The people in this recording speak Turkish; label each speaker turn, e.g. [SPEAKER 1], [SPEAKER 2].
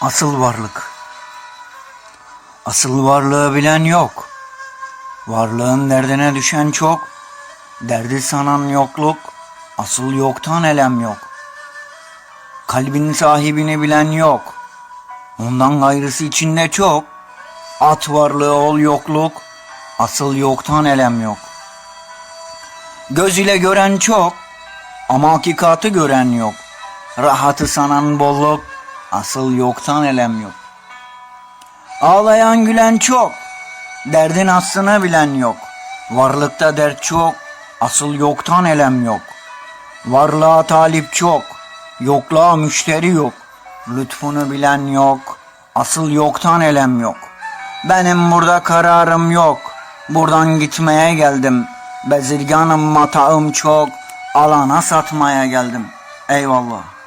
[SPEAKER 1] Asıl varlık. Asıl varlığı bilen yok. Varlığın derdine düşen çok. Derdi sanan yokluk. Asıl yoktan elem yok. Kalbin sahibini bilen yok. Ondan gayrısı içinde çok. At varlığı ol yokluk. Asıl yoktan elem yok. Göz ile gören çok. Ama hakikatı gören yok. Rahatı sanan bolluk. Asıl yoktan elem yok. Ağlayan gülen çok. Derdin aslını bilen yok. Varlıkta dert çok. Asıl yoktan elem yok. Varlığa talip çok. Yokluğa müşteri yok. Lütfunu bilen yok. Asıl yoktan elem yok. Benim burada kararım yok. Buradan gitmeye geldim. Bezirganım matağım çok. Alana satmaya geldim. Eyvallah.